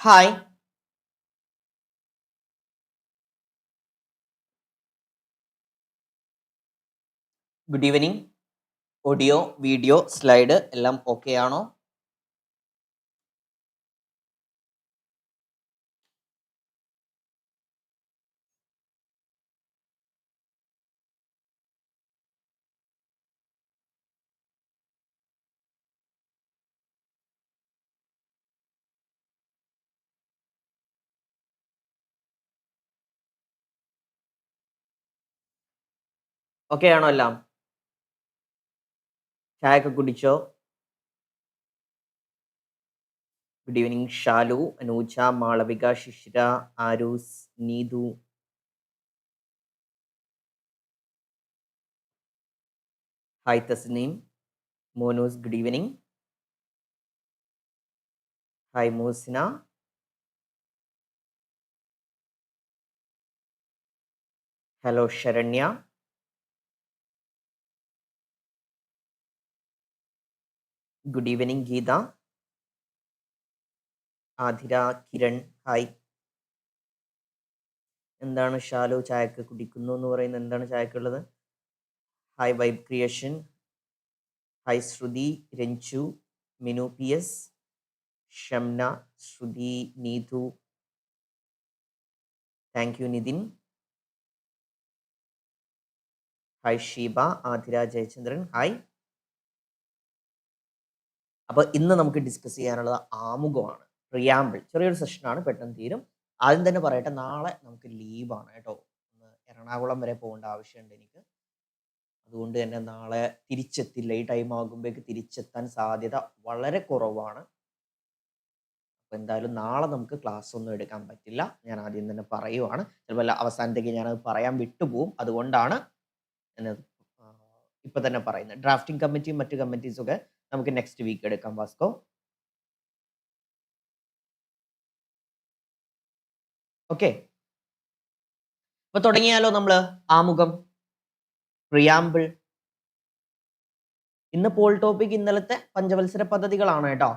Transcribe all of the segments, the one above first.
Hi good evening audio video slide എല്ലാം okay ആണോ? Okay ആണോ എല്ലാം? ചായ കുടിച്ചോ? Good evening Shalu Anuja Malavika Shishira Aaroos Neethu. Hi Thasneem Monus good evening hi Moosina hello Saranya good evening Geetha Athira Kiran hi എന്താണ് shallow ചായക്ക് കുടിക്കുന്നു എന്ന് പറയുന്നത്? എന്താണ് ചായക്കുള്ളത്? Hi vibe creation hi Sruthi Ranju Minu P S Shamna Sruthi Neethu. Thank you Nithin. Hi Sheeba Athira Jayachandran. Hi അപ്പൊ ഇന്ന് നമുക്ക് discuss ചെയ്യാനുള്ളത് ആമുഖമാണ്. പ്രിയാമ്പിൾ ചെറിയൊരു സെഷനാണ് പെട്ടെന്ന് തീരും. ആദ്യം തന്നെ പറയട്ടെ നാളെ നമുക്ക് ലീവാണ് കേട്ടോ. ഒന്ന് എറണാകുളം വരെ പോകേണ്ട ആവശ്യമുണ്ട് എനിക്ക്. അതുകൊണ്ട് തന്നെ നാളെ തിരിച്ചെത്തില്ല ഈ ടൈം ആകുമ്പോഴേക്ക് തിരിച്ചെത്താൻ സാധ്യത വളരെ കുറവാണ്. അപ്പോൾ എന്തായാലും നാളെ നമുക്ക് ക്ലാസ് ഒന്നും എടുക്കാൻ പറ്റില്ല. ഞാൻ ആദ്യം തന്നെ പറയുവാണ്. ചിലപ്പോൾ അവസാനത്തേക്ക് ഞാനത് പറയാൻ വിട്ടുപോകും അതുകൊണ്ടാണ് ഞാനത് ഇപ്പൊ തന്നെ പറയുന്നത്. ഡ്രാഫ്റ്റിംഗ് കമ്മിറ്റിയും മറ്റു കമ്മിറ്റീസും ഒക്കെ നമുക്ക് നെക്സ്റ്റ് വീക്ക് എടുക്കാം വാസ്കോ. ഓക്കെ അപ്പൊ തുടങ്ങിയാലോ നമ്മൾ ആമുഖം പ്രിയാമ്പിൾ ഇന്ന് പോൾ ടോപ്പിക് ഇന്നലത്തെ പഞ്ചവത്സര പദ്ധതികളാണ് കേട്ടോ.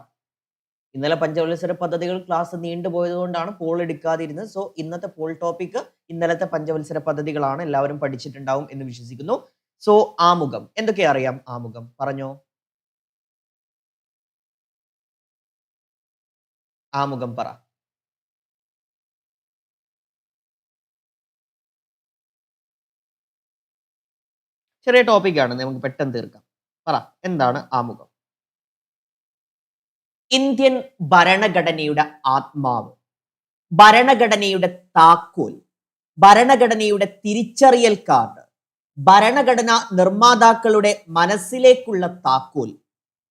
ഇന്നലെ പഞ്ചവത്സര പദ്ധതികൾ ക്ലാസ് നീണ്ടുപോയത് കൊണ്ടാണ് പോൾ എടുക്കാതിരുന്നത്. സോ ഇന്നത്തെ പോൾ ടോപ്പിക് ഇന്നലത്തെ പഞ്ചവത്സര പദ്ധതികളാണ്. എല്ലാവരും പഠിച്ചിട്ടുണ്ടാവും എന്ന് വിശ്വസിക്കുന്നു. സോ ആമുഖം. എന്തൊക്കെ അറിയാം? ആമുഖം. പറഞ്ഞോ. ആമുഖം പറ. ചെറിയ ടോപ്പിക്കാണ് നമുക്ക് പെട്ടെന്ന് തീർക്കാം. പറ. എന്താണ് ആമുഖം ഇന്ത്യൻ ഭരണഘടനയുടെ ആത്മാവ്. ഭരണഘടനയുടെ താക്കോൽ. ഭരണഘടനയുടെ തിരിച്ചറിയൽ കാർഡ്. ഭരണഘടന നിർമ്മാതാക്കളുടെ മനസ്സിലേക്കുള്ള താക്കോൽ.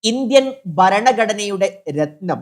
ഇന്ത്യൻ ഭരണഘടനയുടെ രത്നം.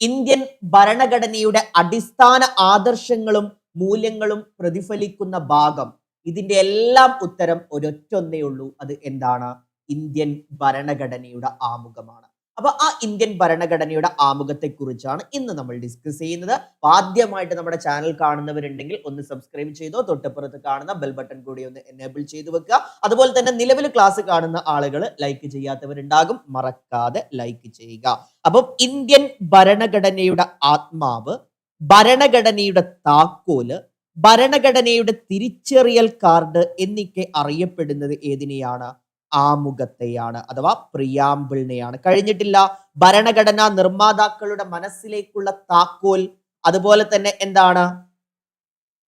ഇന്ത്യൻ ഭരണഘടനയുടെ അടിസ്ഥാന ആദർശങ്ങളും മൂല്യങ്ങളും പ്രതിഫലിക്കുന്ന ഭാഗം. ഇതിന്റെ എല്ലാം ഉത്തരം ഒരൊറ്റൊന്നേ ഉള്ളൂ. അത് എന്താണ്? ഇന്ത്യൻ ഭരണഘടനയുടെ ആമുഖമാണ്. അപ്പൊ ആ ഇന്ത്യൻ ഭരണഘടനയുടെ ആമുഖത്തെ കുറിച്ചാണ് ഇന്ന് നമ്മൾ ഡിസ്കസ് ചെയ്യുന്നത്. ആദ്യമായിട്ട് നമ്മുടെ ചാനൽ കാണുന്നവരുണ്ടെങ്കിൽ ഒന്ന് സബ്സ്ക്രൈബ് ചെയ്തോ തൊട്ടപ്പുറത്ത് കാണുന്ന ബെൽ ബട്ടൺ കൂടി ഒന്ന് എനേബിൾ ചെയ്തു വെക്കുക. അതുപോലെ തന്നെ നിലവിൽ ക്ലാസ് കാണുന്ന ആളുകൾ ലൈക്ക് ചെയ്യാത്തവരുണ്ടാകും. മറക്കാതെ ലൈക്ക് ചെയ്യുക. അപ്പം ഇന്ത്യൻ ഭരണഘടനയുടെ ആത്മാവ് ഭരണഘടനയുടെ താക്കോൽ ഭരണഘടനയുടെ തിരിച്ചറിയൽ കാർഡ് എന്നൊക്കെ അറിയപ്പെടുന്നത് ഏതിനെയാണ്? ആമുഖത്തെയാണ് അഥവാ പ്രിയാമ്പിളിനെയാണ്. കഴിഞ്ഞിട്ടില്ല. ഭരണഘടനാ നിർമ്മാതാക്കളുടെ മനസ്സിലേക്കുള്ള താക്കോൽ. അതുപോലെ തന്നെ എന്താണ്?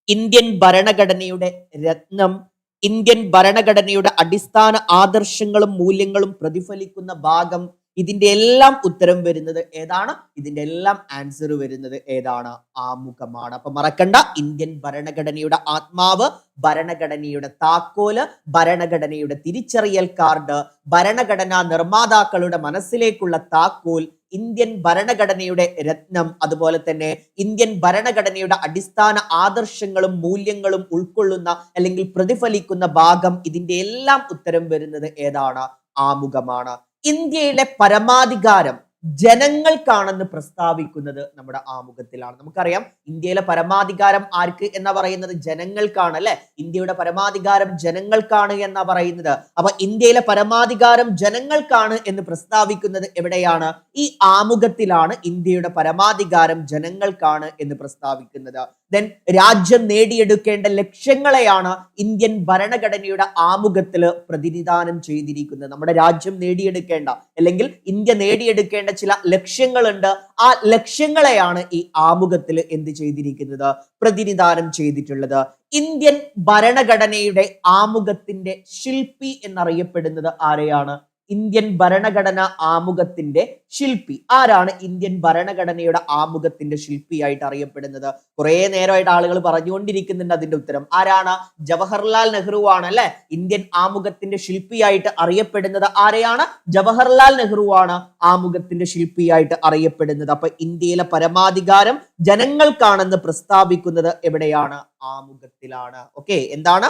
ഇന്ത്യൻ ഭരണഘടനയുടെ രത്നം. ഇന്ത്യൻ ഭരണഘടനയുടെ അടിസ്ഥാന ആദർശങ്ങളും മൂല്യങ്ങളും പ്രതിഫലിക്കുന്ന ഭാഗം ഇതിന്റെ എല്ലാം ഉത്തരം വരുന്നത് ഏതാണ്? ഇതിന്റെ എല്ലാം ആൻസർ വരുന്നത് ഏതാണ്? ആമുഖമാണ്. അപ്പൊ മറക്കണ്ട ഇന്ത്യൻ ഭരണഘടനയുടെ ആത്മാവ് ഭരണഘടനയുടെ താക്കോൽ ഭരണഘടനയുടെ തിരിച്ചറിയൽ കാർഡ് ഭരണഘടനാ നിർമ്മാതാക്കളുടെ മനസ്സിലേക്കുള്ള താക്കോൽ ഇന്ത്യൻ ഭരണഘടനയുടെ രത്നം അതുപോലെ തന്നെ ഇന്ത്യൻ ഭരണഘടനയുടെ അടിസ്ഥാന ആദർശങ്ങളും മൂല്യങ്ങളും ഉൾക്കൊള്ളുന്ന അല്ലെങ്കിൽ പ്രതിഫലിക്കുന്ന ഭാഗം ഇതിന്റെ എല്ലാം ഉത്തരം വരുന്നത് ഏതാണ്? ആമുഖമാണ്. ഇന്ത്യയുടെ പരമാധികാരം ജനങ്ങൾക്കാണെന്ന് പ്രസ്താവിക്കുന്നത് നമ്മുടെ ആമുഖത്തിലാണ്. നമുക്കറിയാം ഇന്ത്യയിലെ പരമാധികാരം ആർക്ക് എന്ന പറയുന്നത്? ജനങ്ങൾക്കാണ് അല്ലെ ഇന്ത്യയുടെ പരമാധികാരം ജനങ്ങൾക്കാണ് എന്ന പറയുന്നത്. അപ്പൊ ഇന്ത്യയിലെ പരമാധികാരം ജനങ്ങൾക്കാണ് എന്ന് പ്രസ്താവിക്കുന്നത് എവിടെയാണ്? ഈ ആമുഖത്തിലാണ് ഇന്ത്യയുടെ പരമാധികാരം ജനങ്ങൾക്കാണ് എന്ന് പ്രസ്താവിക്കുന്നത്. ദെൻ രാജ്യം നേടിയെടുക്കേണ്ട ലക്ഷ്യങ്ങളെയാണ് ഇന്ത്യൻ ഭരണഘടനയുടെ ആമുഖത്തിൽ പ്രതിനിധാനം ചെയ്തിരിക്കുന്നത്. നമ്മുടെ രാജ്യം നേടിയെടുക്കേണ്ട അല്ലെങ്കിൽ ഇന്ത്യ നേടിയെടുക്കേണ്ട ചില ലക്ഷ്യങ്ങളുണ്ട്. ആ ലക്ഷ്യങ്ങളെയാണ് ഈ ആമുഖത്തിൽ എന്ത് ചെയ്തിരിക്കുന്നത്? പ്രതിനിധാനം ചെയ്തിട്ടുള്ളത്. ഇന്ത്യൻ ഭരണഘടനയുടെ ആമുഖത്തിന്റെ ശില്പി എന്നറിയപ്പെടുന്നത് ആരെയാണ്? ഇന്ത്യൻ ഭരണഘടന ആമുഖത്തിന്റെ ശില്പി. ആരാണ് ഇന്ത്യൻ ഭരണഘടനയുടെ ആമുഖത്തിന്റെ ശില്പിയായിട്ട് അറിയപ്പെടുന്നത്? കുറെ നേരമായിട്ട് ആളുകൾ പറഞ്ഞുകൊണ്ടിരിക്കുന്നുണ്ട് അതിന്റെ ഉത്തരം. ആരാണ്? ജവഹർലാൽ നെഹ്റു ആണ് അല്ലെ? ഇന്ത്യൻ ആമുഖത്തിന്റെ ശില്പിയായിട്ട് അറിയപ്പെടുന്നത് ആരെയാണ്? ജവഹർലാൽ നെഹ്റു ആണ് ആമുഖത്തിന്റെ ശില്പിയായിട്ട് അറിയപ്പെടുന്നത്. അപ്പൊ ഇന്ത്യയിലെ പരമാധികാരം ജനങ്ങൾക്കാണെന്ന് പ്രസ്താവിക്കുന്നത് എവിടെയാണ്? ആമുഖത്തിലാണ്. ഓക്കെ എന്താണ്?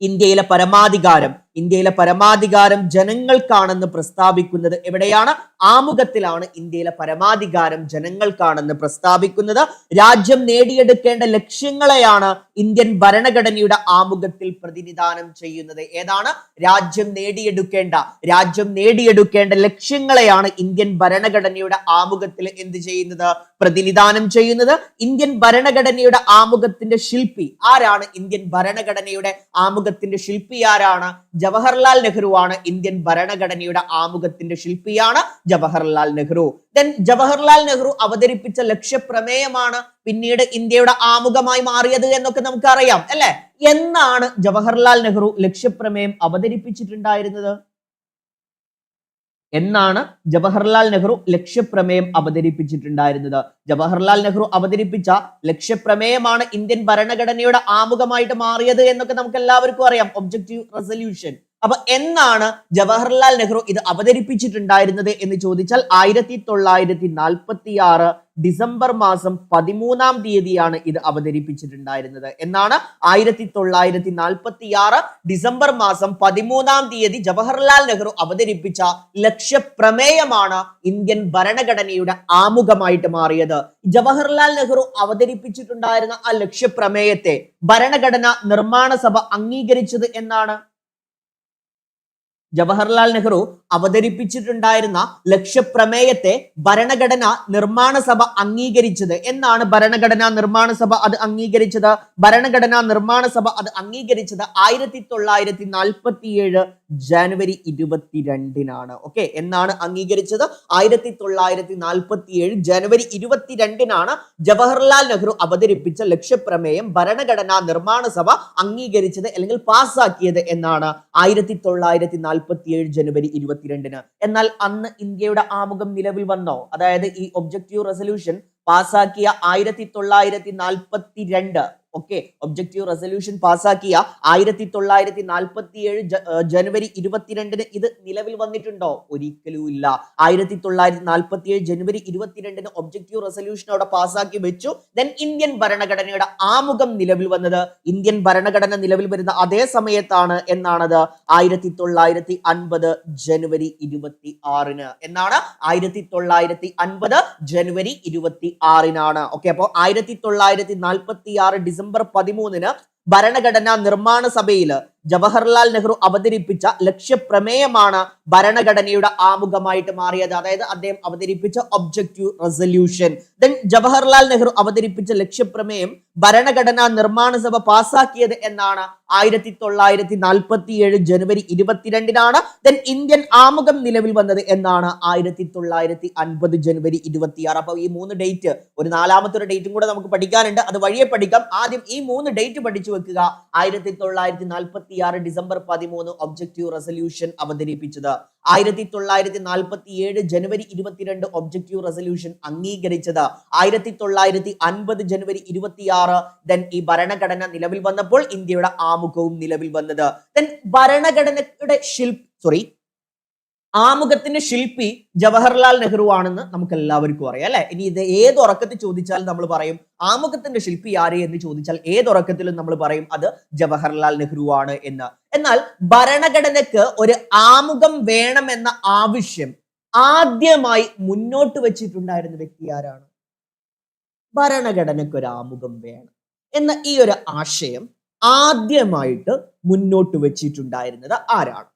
ഇന്ത്യയിലെ പരമാധികാരം ഇന്ത്യയിലെ പരമാധികാരം ജനങ്ങൾക്കാണെന്ന് പ്രസ്താവിക്കുന്നത് എവിടെയാണ്? ആമുഖത്തിലാണ് ഇന്ത്യയിലെ പരമാധികാരം ജനങ്ങൾക്കാണെന്ന് പ്രസ്താവിക്കുന്നത്. രാജ്യം നേടിയെടുക്കേണ്ട ലക്ഷ്യങ്ങളെയാണ് ഇന്ത്യൻ ഭരണഘടനയുടെ ആമുഖത്തിൽ പ്രതിനിധാനം ചെയ്യുന്നത്. ഏതാണ്? രാജ്യം നേടിയെടുക്കേണ്ട രാജ്യം നേടിയെടുക്കേണ്ട ലക്ഷ്യങ്ങളെയാണ് ഇന്ത്യൻ ഭരണഘടനയുടെ ആമുഖത്തിൽ എന്ത് ചെയ്യുന്നത്? പ്രതിനിധാനം ചെയ്യുന്നത്. ഇന്ത്യൻ ഭരണഘടനയുടെ ആമുഖത്തിന്റെ ശില്പി ആരാണ്? ഇന്ത്യൻ ഭരണഘടനയുടെ ആമുഖത്തിന്റെ ശില്പി ആരാണ്? ജവഹർലാൽ നെഹ്റു ആണ് ഇന്ത്യൻ ഭരണഘടനയുടെ ആമുഖത്തിന്റെ ശില്പിയാണ് ജവഹർലാൽ നെഹ്റു. ദെൻ ജവഹർലാൽ നെഹ്റു അവതരിപ്പിച്ച ലക്ഷ്യപ്രമേയമാണ് പിന്നീട് ഇന്ത്യയുടെ ആമുഖമായി മാറിയത് എന്നൊക്കെ നമുക്കറിയാം അല്ലെ? എന്നാണ് ജവഹർലാൽ നെഹ്റു ലക്ഷ്യപ്രമേയം അവതരിപ്പിച്ചിട്ടുണ്ടായിരുന്നത്? എന്നാണ് ജവഹർലാൽ നെഹ്റു ലക്ഷ്യപ്രമേയം അവതരിപ്പിച്ചിട്ടുണ്ടായിരുന്നത്. ജവഹർലാൽ നെഹ്റു അവതരിപ്പിച്ച ലക്ഷ്യപ്രമേയമാണ് ഇന്ത്യൻ ഭരണഘടനയുടെ ആമുഖമായിട്ട് മാറിയത് എന്നൊക്കെ നമുക്ക് എല്ലാവർക്കും അറിയാം. ഒബ്ജക്റ്റീവ് റെസൊല്യൂഷൻ അപ്പൊ എന്നാണ് ജവഹർലാൽ നെഹ്റു ഇത് അവതരിപ്പിച്ചിട്ടുണ്ടായിരുന്നത് എന്ന് ചോദിച്ചാൽ ആയിരത്തി തൊള്ളായിരത്തി നാൽപ്പത്തി ആറ് ഡിസംബർ മാസം പതിമൂന്നാം തീയതിയാണ് ഇത് അവതരിപ്പിച്ചിട്ടുണ്ടായിരുന്നത്. എന്നാണ് ആയിരത്തി തൊള്ളായിരത്തി നാൽപ്പത്തി ആറ് ഡിസംബർ മാസം പതിമൂന്നാം തീയതി ജവഹർലാൽ നെഹ്റു അവതരിപ്പിച്ച ലക്ഷ്യപ്രമേയമാണ് ഇന്ത്യൻ ഭരണഘടനയുടെ ആമുഖമായിട്ട് മാറിയത്. ജവഹർലാൽ നെഹ്റു അവതരിപ്പിച്ചിട്ടുണ്ടായിരുന്ന ആ ലക്ഷ്യപ്രമേയത്തെ ഭരണഘടന നിർമ്മാണ സഭ അംഗീകരിച്ചത് എന്നാണ്? ജവഹർലാൽ നെഹ്റു അവതരിപ്പിച്ചിട്ടുണ്ടായിരുന്ന ലക്ഷ്യപ്രമേയത്തെ ഭരണഘടന നിർമ്മാണ സഭ അംഗീകരിച്ചത്. എന്നാണ് ഭരണഘടനാ നിർമ്മാണ സഭ അത് അംഗീകരിച്ചത്? ഭരണഘടനാ നിർമ്മാണ സഭ അത് അംഗീകരിച്ചത് ആയിരത്തി തൊള്ളായിരത്തി നാൽപ്പത്തിയേഴ് ജനുവരി ഇരുപത്തിരണ്ടിനാണ്. ഓക്കെ? എന്നാണ് അംഗീകരിച്ചത്. ആയിരത്തി തൊള്ളായിരത്തി നാൽപ്പത്തിയേഴ് ജനുവരി ഇരുപത്തിരണ്ടിനാണ് ജവഹർലാൽ നെഹ്റു അവതരിപ്പിച്ച ലക്ഷ്യപ്രമേയം ഭരണഘടനാ നിർമ്മാണ സഭ അംഗീകരിച്ചത് അല്ലെങ്കിൽ പാസ്സാക്കിയത് എന്നാണ് ആയിരത്തി തൊള്ളായിരത്തി നാൽപ്പത്തിയേഴ് ജനുവരി ഇരുപത്തിരണ്ടിന്. എന്നാൽ അന്ന് ഇന്ത്യയുടെ ആമുഖം നിലവിൽ വന്നോ? അതായത് ഈ ഒബ്ജക്റ്റീവ് റെസൊല്യൂഷൻ പാസാക്കിയ ആയിരത്തി തൊള്ളായിരത്തി നാൽപ്പത്തി രണ്ട് ഓക്കെ ഒബ്ജക്റ്റീവ് റെസൊല്യൂഷൻ പാസാക്കിയ ആയിരത്തി തൊള്ളായിരത്തി നാൽപ്പത്തി ഏഴ് ജനുവരി ഇരുപത്തിരണ്ടിന് ഇത് നിലവിൽ വന്നിട്ടുണ്ടോ? ഒരിക്കലും ഇല്ല. ആയിരത്തി തൊള്ളായിരത്തി നാൽപ്പത്തി ഏഴ് ജനുവരി ഇരുപത്തിരണ്ടിന് ഒബ്ജക്റ്റീവ് റെസൊല്യൂഷൻ അവിടെ പാസാക്കി വെച്ചു. ദെൻ ഇന്ത്യൻ ഭരണഘടനയുടെ ആമുഖം നിലവിൽ വന്നത് ഇന്ത്യൻ ഭരണഘടന നിലവിൽ വരുന്ന അതേ സമയത്താണ് എന്നാണത്. ആയിരത്തി തൊള്ളായിരത്തി അൻപത് ജനുവരി ഇരുപത്തി ആറിന് എന്നാണ്. ആയിരത്തി തൊള്ളായിരത്തി അൻപത് ജനുവരി ഇരുപത്തി ആറിനാണ് ഓക്കെ അപ്പോൾ ആയിരത്തി തൊള്ളായിരത്തി നാൽപ്പത്തി ആറ് ഡിസംബർ പതിമൂന്നിന് ഭരണഘടനാ നിർമ്മാണ സഭയിൽ ജവഹർലാൽ നെഹ്റു അവതരിപ്പിച്ച ലക്ഷ്യപ്രമേയമാണ് ഭരണഘടനയുടെ ആമുഖമായിട്ട് മാറിയത്. അതായത് അദ്ദേഹം അവതരിപ്പിച്ച objective resolution then Jawaharlal Nehru അവതരിപ്പിച്ച ലക്ഷ്യപ്രമേയം ഭരണഘടനാ നിർമ്മാണ സഭ പാസാക്കിയത് എന്നാണ് ആയിരത്തി തൊള്ളായിരത്തി നാൽപ്പത്തി ഏഴ് ജനുവരി ഇരുപത്തിരണ്ടിനാണ്. ദെൻ ഇന്ത്യൻ ആമുഖം നിലവിൽ വന്നത് എന്നാണ് ആയിരത്തി തൊള്ളായിരത്തി അൻപത് ജനുവരി ഇരുപത്തിയാറ്. അപ്പൊ ഈ മൂന്ന് ഡേറ്റ് ഒരു നാലാമത്തെ ഒരു ഡേറ്റും കൂടെ നമുക്ക് പഠിക്കാനുണ്ട്. അത് വഴിയെ പഠിക്കാം. ആദ്യം ഈ മൂന്ന് ഡേറ്റ് പഠിച്ചു വെക്കുക. ആയിരത്തി തൊള്ളായിരത്തി നാൽപ്പത്തി ആറ് ഡിസംബർ പതിമൂന്ന് ഒബ്ജക്റ്റീവ് റെസൊല്യൂഷൻ അവതരിപ്പിച്ചത്. ആയിരത്തി തൊള്ളായിരത്തി നാൽപ്പത്തി ഏഴ് ജനുവരി ഇരുപത്തിരണ്ട് ഒബ്ജക്റ്റീവ് റെസൊല്യൂഷൻ അംഗീകരിച്ചത്. ആയിരത്തി തൊള്ളായിരത്തി അൻപത് ജനുവരി ഇരുപത്തിയാറ് ദെൻ ഈ ഭരണഘടന നിലവിൽ വന്നപ്പോൾ ഇന്ത്യയുടെ ആമുഖവും നിലവിൽ വന്നത്. ദെൻ ഭരണഘടനയുടെ ശില്പ സോറി ആമുഖത്തിന്റെ ശില്പി ജവഹർലാൽ നെഹ്റു ആണെന്ന് നമുക്ക് എല്ലാവർക്കും അറിയാം അല്ലെ? ഇനി ഇത് ഏത് ഉറക്കത്തിൽ ചോദിച്ചാൽ നമ്മൾ പറയും ആമുഖത്തിന്റെ ശില്പി ആര് എന്ന് ചോദിച്ചാൽ ഏത് ഉറക്കത്തിലും നമ്മൾ പറയും അത് ജവഹർലാൽ നെഹ്റു ആണ് എന്ന്. എന്നാൽ ഭരണഘടനക്ക് ഒരു ആമുഖം വേണമെന്ന ആവശ്യം ആദ്യമായി മുന്നോട്ട് വെച്ചിട്ടുണ്ടായിരുന്ന വ്യക്തി ആരാണ്? ഭരണഘടനയ്ക്ക് ഒരു ആമുഖം വേണം എന്ന ഈ ഒരു ആശയം ആദ്യമായിട്ട് മുന്നോട്ട് വെച്ചിട്ടുണ്ടായിരുന്നത് ആരാണ്?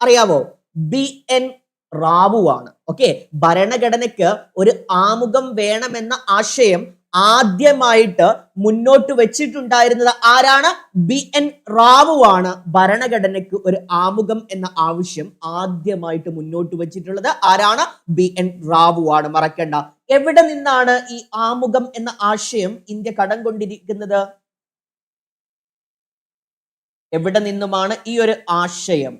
അറിയാവോ? B N റാവുവാണ്. ഓക്കെ ഭരണഘടനയ്ക്ക് ഒരു ആമുഖം വേണമെന്ന ആശയം ആദ്യമായിട്ട് മുന്നോട്ട് വെച്ചിട്ടുണ്ടായിരുന്നത് ആരാണ്? ബി എൻ റാവുവാണ്. ഭരണഘടനയ്ക്ക് ഒരു ആമുഖം എന്ന ആവശ്യം ആദ്യമായിട്ട് മുന്നോട്ട് വെച്ചിട്ടുള്ളത് ആരാണ്? ബി എൻ റാവുവാണ്. മറക്കണ്ട. എവിടെ നിന്നാണ് ഈ ആമുഖം എന്ന ആശയം ഇന്ത്യ കടം കൊണ്ടിരിക്കുന്നത്? എവിടെ നിന്നുമാണ് ഈ ഒരു ആശയം?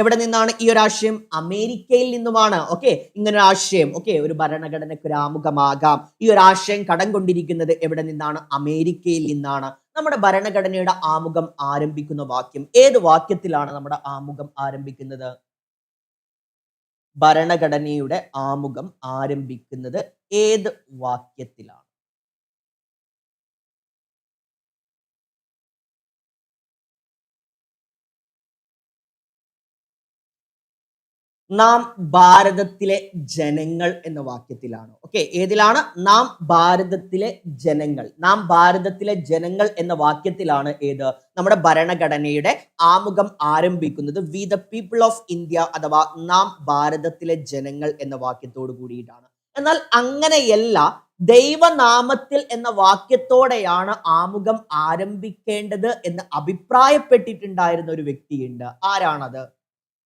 എവിടെ നിന്നാണ് ഈ ഒരു ആശയം? അമേരിക്കയിൽ നിന്നുമാണ്. ഓക്കെ ഇങ്ങനെ ഒരു ആശയം. ഓക്കെ ഒരു ഭരണഘടനയ്ക്ക് ഒരു ആമുഖമാകാം. ഈ ഒരു ആശയം കടം കൊണ്ടിരിക്കുന്നത് എവിടെ നിന്നാണ്? അമേരിക്കയിൽ നിന്നാണ്. നമ്മുടെ ഭരണഘടനയുടെ ആമുഖം ആരംഭിക്കുന്ന വാക്യം. ഏത് വാക്യത്തിലാണ് നമ്മുടെ ആമുഖം ആരംഭിക്കുന്നത്? ഭരണഘടനയുടെ ആമുഖം ആരംഭിക്കുന്നത് ഏത് വാക്യത്തിലാണ്? നാം ഭാരതത്തിലെ ജനങ്ങൾ എന്ന വാക്യത്തിലാണ്. ഓക്കെ ഏതിലാണ്? നാം ഭാരതത്തിലെ ജനങ്ങൾ. നാം ഭാരതത്തിലെ ജനങ്ങൾ എന്ന വാക്യത്തിലാണ് ഏത്? നമ്മുടെ ഭരണഘടനയുടെ ആമുഖം ആരംഭിക്കുന്നത് we the people of India അഥവാ നാം ഭാരതത്തിലെ ജനങ്ങൾ എന്ന വാക്യത്തോട് കൂടിയിട്ടാണ്. എന്നാൽ അങ്ങനെയല്ല ദൈവനാമത്തിൽ എന്ന വാക്യത്തോടെയാണ് ആമുഖം ആരംഭിക്കേണ്ടത് എന്ന് അഭിപ്രായപ്പെട്ടിട്ടുണ്ടായിരുന്ന ഒരു വ്യക്തിയുണ്ട്. ആരാണത്?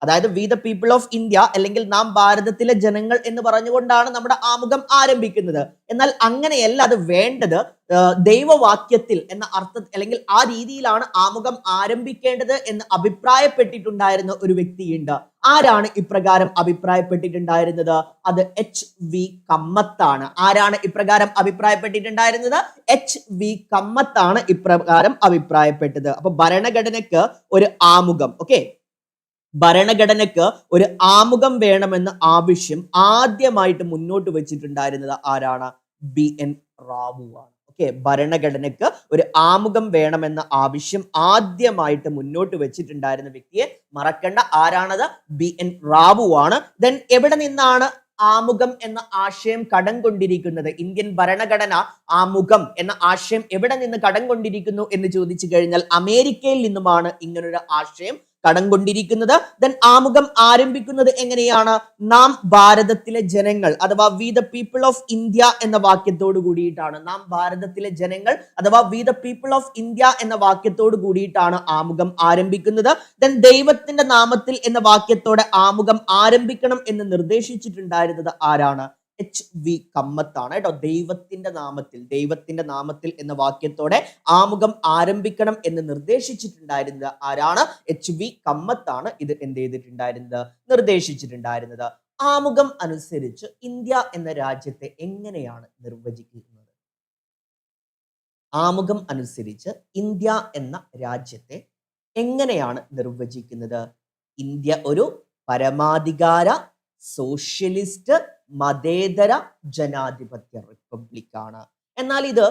അതായത് we the people of India അല്ലെങ്കിൽ നാം ഭാരതത്തിലെ ജനങ്ങൾ എന്ന് പറഞ്ഞുകൊണ്ടാണ് നമ്മുടെ ആമുഖം ആരംഭിക്കുന്നത്. എന്നാൽ അങ്ങനെയല്ല അത് വേണ്ടത്. ദൈവവാക്യത്തിൽ എന്ന അർത്ഥ അല്ലെങ്കിൽ ആ രീതിയിലാണ് ആമുഖം ആരംഭിക്കേണ്ടത് എന്ന് അഭിപ്രായപ്പെട്ടിട്ടുണ്ടായിരുന്ന ഒരു വ്യക്തിയുണ്ട്. ആരാണ് ഇപ്രകാരം അഭിപ്രായപ്പെട്ടിട്ടുണ്ടായിരുന്നത്? അത് എച്ച് വി കമ്മത്താണ്. ആരാണ് ഇപ്രകാരം അഭിപ്രായപ്പെട്ടിട്ടുണ്ടായിരുന്നത്? എച്ച് വി കമ്മത്താണ് ഇപ്രകാരം അഭിപ്രായപ്പെട്ടത്. അപ്പൊ ഭരണഘടനയ്ക്ക് ഒരു ആമുഖം. ഓക്കെ ഭരണഘടനയ്ക്ക് ഒരു ആമുഖം വേണമെന്ന ആവശ്യം ആദ്യമായിട്ട് മുന്നോട്ട് വെച്ചിട്ടുണ്ടായിരുന്നത് ആരാണ്? ബി. എൻ. റാവു ആണ്. ഓക്കെ ഭരണഘടനയ്ക്ക് ഒരു ആമുഖം വേണമെന്ന ആവശ്യം ആദ്യമായിട്ട് മുന്നോട്ട് വെച്ചിട്ടുണ്ടായിരുന്ന വ്യക്തിയെ മറക്കേണ്ട ആരാണത്? ബി. എൻ. റാവു ആണ്. ദെൻ എവിടെ നിന്നാണ് ആമുഖം എന്ന ആശയം കടം കൊണ്ടിരിക്കുന്നത്? ഇന്ത്യൻ ഭരണഘടന ആമുഖം എന്ന ആശയം എവിടെ നിന്ന് കടം കൊണ്ടിരിക്കുന്നു എന്ന് ചോദിച്ചു കഴിഞ്ഞാൽ അമേരിക്കയിൽ നിന്നുമാണ് ഇങ്ങനൊരു ആശയം കടം കൊണ്ടിരിക്കുന്നത് ദെൻ ആമുഖം ആരംഭിക്കുന്നത് എങ്ങനെയാണ്? നാം ഭാരതത്തിലെ ജനങ്ങൾ അഥവാ we the people of India എന്ന വാക്യത്തോട് കൂടിയിട്ടാണ്. നാം ഭാരതത്തിലെ ജനങ്ങൾ അഥവാ we the people of India എന്ന വാക്യത്തോട് കൂടിയിട്ടാണ് ആമുഖം ആരംഭിക്കുന്നത്. ദെൻ ദൈവത്തിന്റെ നാമത്തിൽ എന്ന വാക്യത്തോടെ ആമുഖം ആരംഭിക്കണം എന്ന് നിർദ്ദേശിച്ചിട്ടുണ്ടായിരുന്നത് ആരാണ്? എച്ച് വി കമ്മത്താണ് കേട്ടോ. ദൈവത്തിന്റെ നാമത്തിൽ ദൈവത്തിന്റെ നാമത്തിൽ എന്ന വാക്യത്തോടെ ആമുഖം ആരംഭിക്കണം എന്ന് നിർദ്ദേശിച്ചിട്ടുണ്ടായിരുന്നത് ആരാണ്? എച്ച് വി കമ്മത്താണ് ഇത് എന്ത് ചെയ്തിട്ടുണ്ടായിരുന്നത്? നിർദ്ദേശിച്ചിട്ടുണ്ടായിരുന്നത്. ആമുഖം അനുസരിച്ച് ഇന്ത്യ എന്ന രാജ്യത്തെ എങ്ങനെയാണ് നിർവചിക്കുന്നത്? ആമുഖം അനുസരിച്ച് ഇന്ത്യ എന്ന രാജ്യത്തെ എങ്ങനെയാണ് നിർവചിക്കുന്നത്? ഇന്ത്യ ഒരു പരമാധികാര സോഷ്യലിസ്റ്റ് മതേതര ജനാധിപത്യ റിപ്പബ്ലിക്കാണ്. എന്നാൽ ഇത്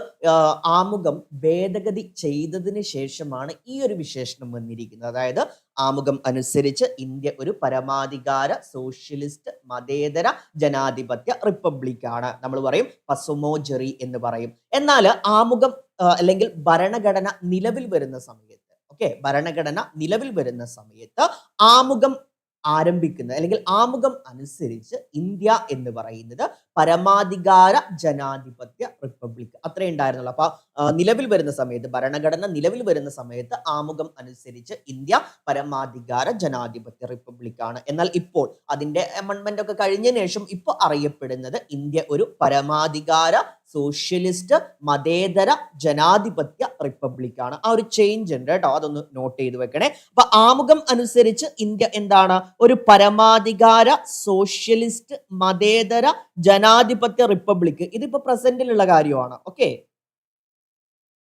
ആമുഖം ഭേദഗതി ചെയ്തതിന് ശേഷമാണ് ഈ ഒരു വിശേഷണം വന്നിരിക്കുന്നത്. അതായത് ആമുഖം അനുസരിച്ച് ഇന്ത്യ ഒരു പരമാധികാര സോഷ്യലിസ്റ്റ് മതേതര ജനാധിപത്യ റിപ്പബ്ലിക്കാണ്. നമ്മൾ പറയും പസുമോജെറി എന്ന് പറയും. എന്നാൽ ആമുഖം അല്ലെങ്കിൽ ഭരണഘടന നിലവിൽ വരുന്ന സമയത്ത് ഓക്കെ ഭരണഘടന നിലവിൽ വരുന്ന സമയത്ത് ആമുഖം ആരംഭിക്കുന്നത്. അല്ലെങ്കിൽ ആമുഖം അനുസരിച്ച് ഇന്ത്യ എന്ന് പറയുന്നത് പരമാധികാര ജനാധിപത്യ റിപ്പബ്ലിക്. അത്രേ ഉണ്ടായിരുന്നുള്ളൂ. അപ്പൊ നിലവിൽ വരുന്ന സമയത്ത് ഭരണഘടന നിലവിൽ വരുന്ന സമയത്ത് ആമുഖം അനുസരിച്ച് ഇന്ത്യ പരമാധികാര ജനാധിപത്യ റിപ്പബ്ലിക് ആണ്. എന്നാൽ ഇപ്പോൾ അതിന്റെ അമെന്റ്മെന്റ് ഒക്കെ കഴിഞ്ഞതിന് ശേഷം ഇപ്പോൾ അറിയപ്പെടുന്നത് ഇന്ത്യ ഒരു പരമാധികാര സോഷ്യലിസ്റ്റ് മതേതര ജനാധിപത്യ റിപ്പബ്ലിക്കാണ് ആ ഒരു ചേഞ്ച് ഉണ്ട് കേട്ടോ. അതൊന്ന് നോട്ട് ചെയ്ത് വെക്കണേ. അപ്പൊ ആമുഖം അനുസരിച്ച് ഇന്ത്യ എന്താണ്? ഒരു പരമാധികാര സോഷ്യലിസ്റ്റ് മതേതര ജനാധിപത്യ റിപ്പബ്ലിക് ഇതിപ്പോ പ്രസന്റിലുള്ള കാര്യമാണ്. ഓക്കെ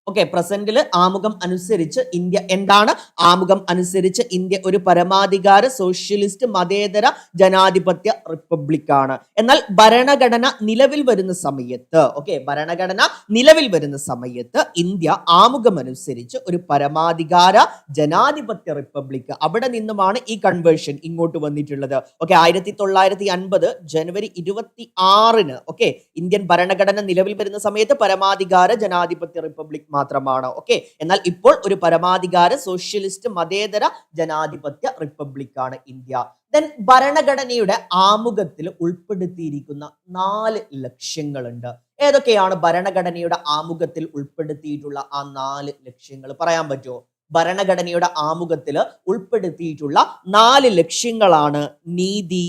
ഓക്കെ പ്രസന്റിൽ ആമുഖം അനുസരിച്ച് ഇന്ത്യ എന്താണ്? ആമുഖം അനുസരിച്ച് ഇന്ത്യ ഒരു പരമാധികാര സോഷ്യലിസ്റ്റ് മതേതര ജനാധിപത്യ റിപ്പബ്ലിക് ആണ്. എന്നാൽ ഭരണഘടന നിലവിൽ വരുന്ന സമയത്ത് ഓക്കെ ഭരണഘടന നിലവിൽ വരുന്ന സമയത്ത് ഇന്ത്യ ആമുഖം അനുസരിച്ച് ഒരു പരമാധികാര ജനാധിപത്യ റിപ്പബ്ലിക് അവിടെ നിന്നുമാണ് ഈ കൺവേർഷൻ ഇങ്ങോട്ട് വന്നിട്ടുള്ളത്. ഓക്കെ ആയിരത്തി തൊള്ളായിരത്തി അൻപത് ജനുവരി ഇരുപത്തി ആറിന് ഓക്കെ ഇന്ത്യൻ ഭരണഘടന നിലവിൽ വരുന്ന സമയത്ത് പരമാധികാര ജനാധിപത്യ റിപ്പബ്ലിക് മാത്രമാണ്. ഓക്കെ എന്നാൽ ഇപ്പോൾ ഒരു പരമാധികാര സോഷ്യലിസ്റ്റ് മതേതര ജനാധിപത്യ റിപ്പബ്ലിക്കാണ് ഇന്ത്യ. ദെൻ ഭരണഘടനയുടെ ആമുഖത്തിൽ ഉൾപ്പെടുത്തിയിരിക്കുന്ന നാല് ലക്ഷ്യങ്ങളുണ്ട്. ഏതൊക്കെയാണ് ഭരണഘടനയുടെ ആമുഖത്തിൽ ഉൾപ്പെടുത്തിയിട്ടുള്ള ആ നാല് ലക്ഷ്യങ്ങൾ? പറയാൻ പറ്റുമോ? ഭരണഘടനയുടെ ആമുഖത്തിൽ ഉൾപ്പെടുത്തിയിട്ടുള്ള നാല് ലക്ഷ്യങ്ങളാണ് നീതി